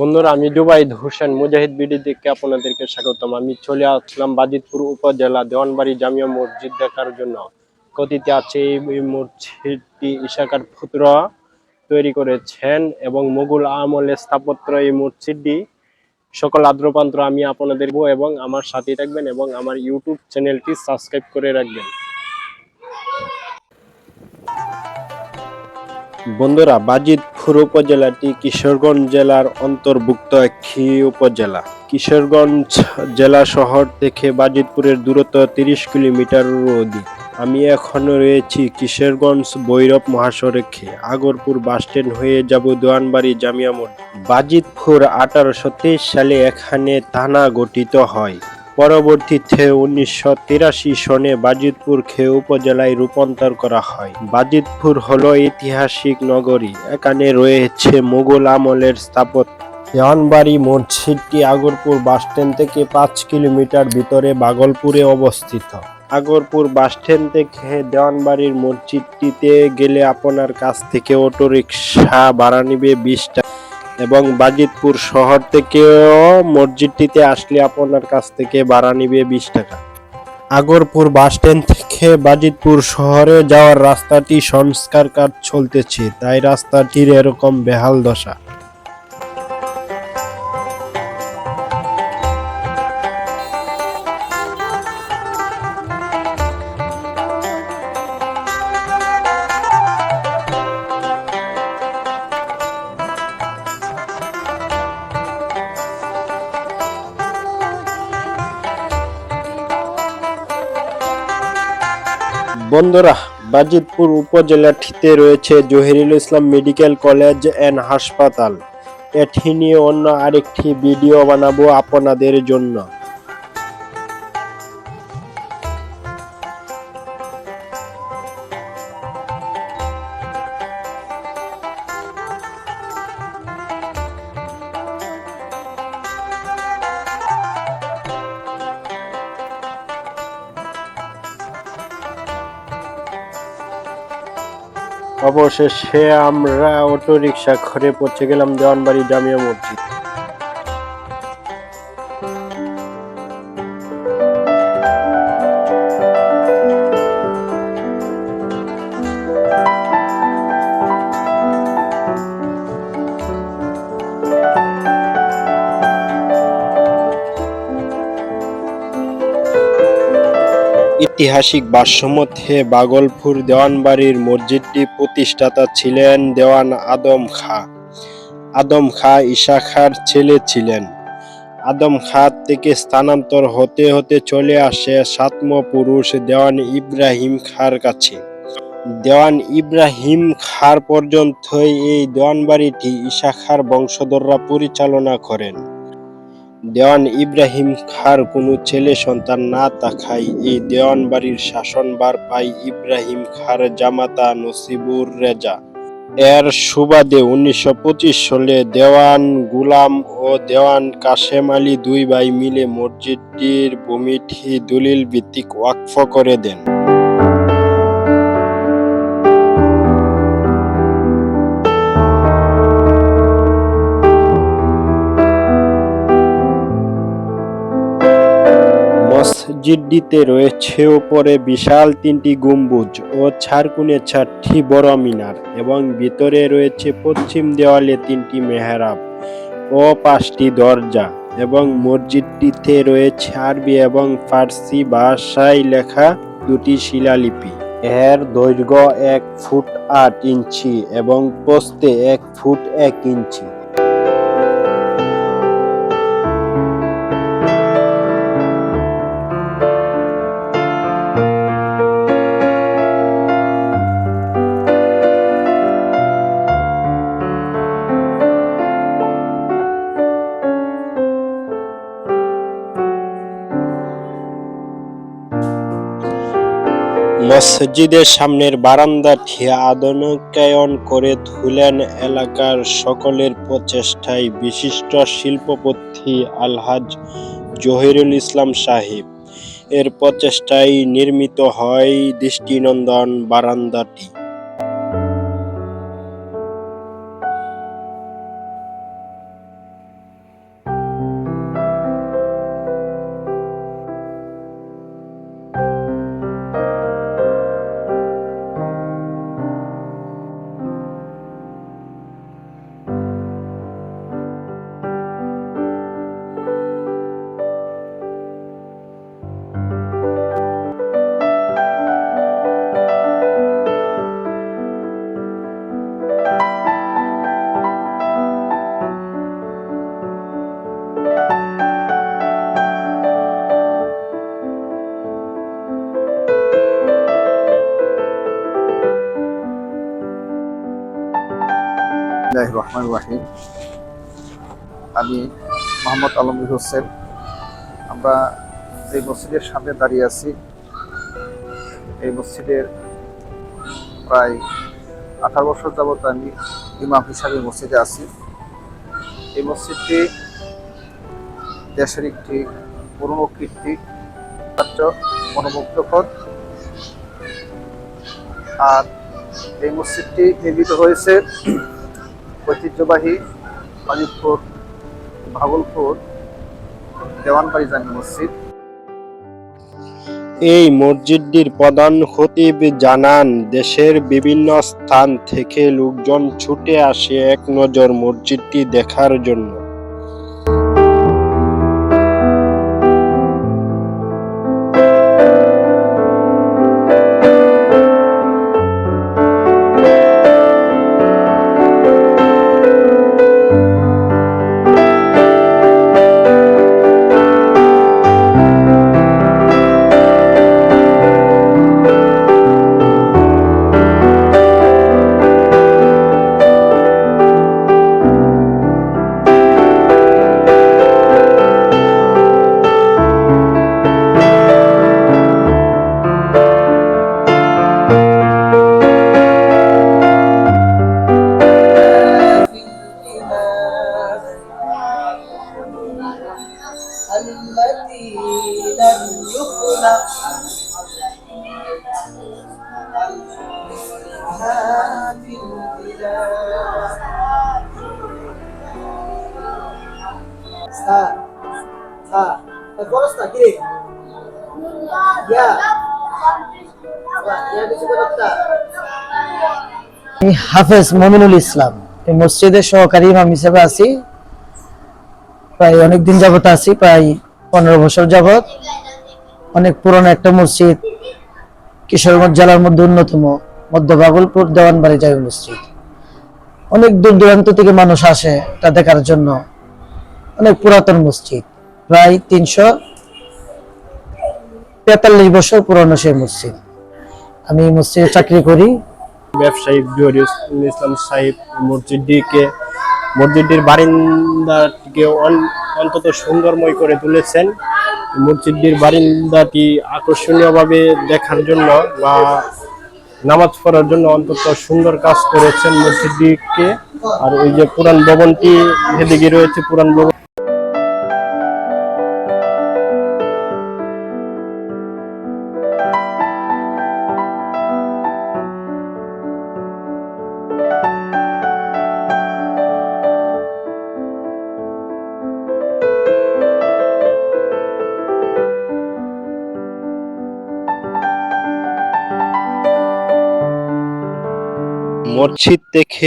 বন্ধুরা, আমি জুবাইদ হোসেন, মুজাহিদ বিডি থেকে আপনাদেরকে স্বাগতম। আমি চলে আসলাম বাজিতপুর উপজেলা দেওয়ানবাড়ি জামিয়া মসজিদ দেখার জন্য। কথিত আছে, এই মসজিদটি ইশাকার ফুতরা তৈরি করেছেন এবং মুঘল আমলের স্থাপত্য এই মসজিদটি। সকল আদ্রপান্ত্র আমি আপনাদের এবং আমার সাথে থাকবেন এবং আমার ইউটিউব চ্যানেলটি সাবস্ক্রাইব করে রাখবেন। বন্ধুরা বাজিতপুর উপজেলাটি কিশোরগঞ্জ জেলার অন্তর্ভুক্ত একটি উপজেলা। কিশোরগঞ্জ জেলা শহর থেকে বাজিতপুরের দূরত্ব তিরিশ কিলোমিটারের অধিক আমি এখন রয়েছি কিশোরগঞ্জ ভৈরব মহাসড়কে। আগরপুর বাসস্ট্যান্ড হয়ে যাব দোয়ানবাড়ি জামিয়া মসজিদ বাজিতপুর আঠারোশো তেইশ সালে এখানে থানা গঠিত হয়। পরবর্তীতে উনিশশো তিরাশি সনে বাজিতপুরকে উপজেলায় রূপান্তর করা হয়। বাজিতপুর হল ঐতিহাসিক নগরী। এখানে রয়েছে মুঘল আমলের স্থাপত্য। দেওয়ানবাড়ি মসজিদটি আগরপুর বাসস্ট্যান্ড থেকে পাঁচ কিলোমিটার ভিতরে বাগলপুরে অবস্থিত। আগরপুর বাসস্ট্যান্ড থেকে দেওয়ানবাড়ির মসজিদটিতে গেলে আপনার কাছ থেকে অটোরিকশা ভাড়া নিবে বিশ টাকা। এবং বাজিতপুর শহর থেকেও মসজিদটিতে আসলে আপনার কাছ থেকে ভাড়া নিবে বিশ টাকা। আগরপুর বাসস্ট্যান্ড থেকে বাজিতপুর শহরে যাওয়ার রাস্তাটি সংস্কার কাজ চলতেছে, তাই রাস্তাটির এরকম বেহাল দশা। বন্ধুরা বাজিতপুর উপজেলাটিতে রয়েছে Zahirul Islam medical college and হাসপাতাল। এটি নিয়ে অন্য আরেকটি ভিডিও বানাবো আপনাদের জন্য। অবশেষে আমরা অটোরিকশা করে পৌঁছে গেলাম দেওয়ানবাড়ি জামিয়া মসজিদ। ঐতিহাসিক ভাষ্যমতে বাগলপুর দেওয়ানবাড়ির মসজিদটি প্রতিষ্ঠাতা ছিলেন দেওয়ান আদম খা। আদম খা ঈশা খার ছেলে ছিলেন। আদম খা থেকে স্থানান্তর হতে হতে চলে আসে সাতম পুরুষ দেওয়ান ইব্রাহিম খার কাছে। দেওয়ান ইব্রাহিম খার পর্যন্তই এই দেওয়ানবাড়িটি ঈশা খার বংশধররা পরিচালনা করেন। দেওয়ান ইব্রাহিম খার কোনো ছেলে সন্তান না থাকায় এই দেওয়ান বাড়ির শাসনভার পায় ইব্রাহিম খার জামাতা নসিবুর রেজা। এর সুবাদে উনিশশো পঁচিশ সালে দেওয়ান গুলাম ও দেওয়ান কাশেম আলী দুই ভাই মিলে মসজিদটির ভূমিটি দলিল ভিত্তিক ওয়াকফ করে দেন। মসজিদটিতে রয়েছে উপরে বিশাল তিনটি গম্বুজ ও ছারকুনে চারটি বড় মিনার এবং ভিতরে রয়েছে পশ্চিম দেওয়ালে তিনটি মেহরাব ও পাঁচটি দরজা এবং মসজিদটিতে রয়েছে আরবি এবং ফার্সি ভাষায় লেখা দুটি শিলালিপি। এর দৈর্ঘ্য এক ফুট আট ইঞ্চি এবং প্রস্থে এক ফুট এক ইঞ্চি। মসজিদের সামনের বারান্দাটি আধুনিকায়ন করে তুলেন এলাকার সকলের প্রচেষ্টায় বিশিষ্ট শিল্পপতি আলহাজ জহিরুল ইসলাম সাহেব। এর প্রচেষ্টায় নির্মিত হয় দৃষ্টিনন্দন বারান্দাটি। বিসমিল্লাহির রহমান রাহিম। আমি মোহাম্মদ আলমগীর হোসেন। আমরা যে মসজিদের সামনে দাঁড়িয়ে আছি, এই মসজিদের প্রায় আঠারো বছর যাবত আমি ইমাম হিসাবে মসজিদে আছি। এই মসজিদটি দেশের একটি পুরনো কীর্তি মনোমুগ্ধকর। আর এই মসজিদটি নির্মিত হয়েছে ঐতিহ্যবাহী মানিকপুর ভাগলপুর, দেওয়ানবাড়ি জামি মসজিদ। এই মসজিদটির প্রধান খতিব জানান, দেশের বিভিন্ন স্থান থেকে লোকজন ছুটে আসে এক নজর মসজিদটি দেখার জন্য। التي لم يخلق مثلها في البلاد হ্যাঁ হ্যাঁ খরচ না কি ইয়া ইয়া কিছু করতা আমি হাফেজ মমিনুল ইসলাম এই মসজিদের সহকারী ইমাম হিসেবে আছি প্রায় অনেক দিন যাবত আছি প্রায় পনেরো বছর যাবত অনেক পুরনো একটা মসজিদ কিশোরগঞ্জ জেলার মধ্যে অন্যতম, মধ্য বাগলপুর দেওয়ানবাড়ি জামি মসজিদ। অনেক দূর দূরান্ত থেকে মানুষ আসে তা দেখার জন্য। অনেক পুরাতন মসজিদ, প্রায় তিনশো তেতাল্লিশ বছর পুরনো সেই মসজিদ। আমি মসজিদে চাকরি করি। ব্যবসায়ী ইসলাম সাহেব মসজিদটিকে মসজিদটির বারিন্দাটিকে অন্তত সুন্দরময় করে তুলেছেন। মসজিদটির বারিন্দাটি আকর্ষণীয়ভাবে দেখার জন্য বা নামাজ পড়ার জন্য অন্তত সুন্দর কাজ করেছেন মসজিদটিকে। আর ওই যে পুরান ভবনটি এদিকে রয়েছে পুরান ভবন। মসজিদ থেকে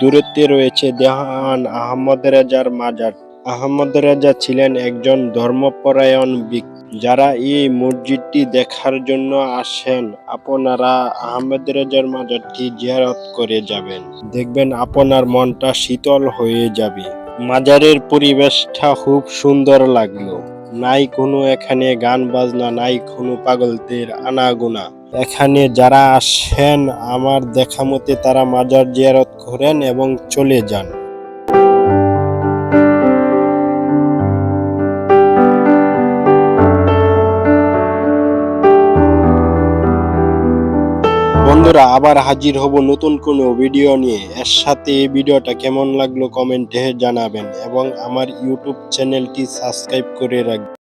দূরত্বে রয়েছে দেহান আহমদ রাজার মাজার। আহমদ রেজা ছিলেন একজন ধর্মপরায়ণ ব্যক্তি। যারা এই মসজিদটি দেখার জন্য আসেন, আপনারা আহমদ রাজার মাজারটি জিয়ারত করে যাবেন। দেখবেন আপনার মনটা শীতল হয়ে যাবে। মাজারের পরিবেশটা খুব সুন্দর লাগল। নাই কোনো এখানে গান বাজনা, নাই কোনো পাগলদের আনাগোনা। এখানে যারা আসেন, আমার দেখা মতে তারা মাজার জিয়ারত করেন এবং চলে যান। বন্ধুরা, আবার হাজির হব নতুন কোনো ভিডিও নিয়ে। এর সাথে এই ভিডিওটা কেমন লাগল কমেন্টে জানাবেন এবং আমার ইউটিউব চ্যানেলটি সাবস্ক্রাইব করে রাখবেন।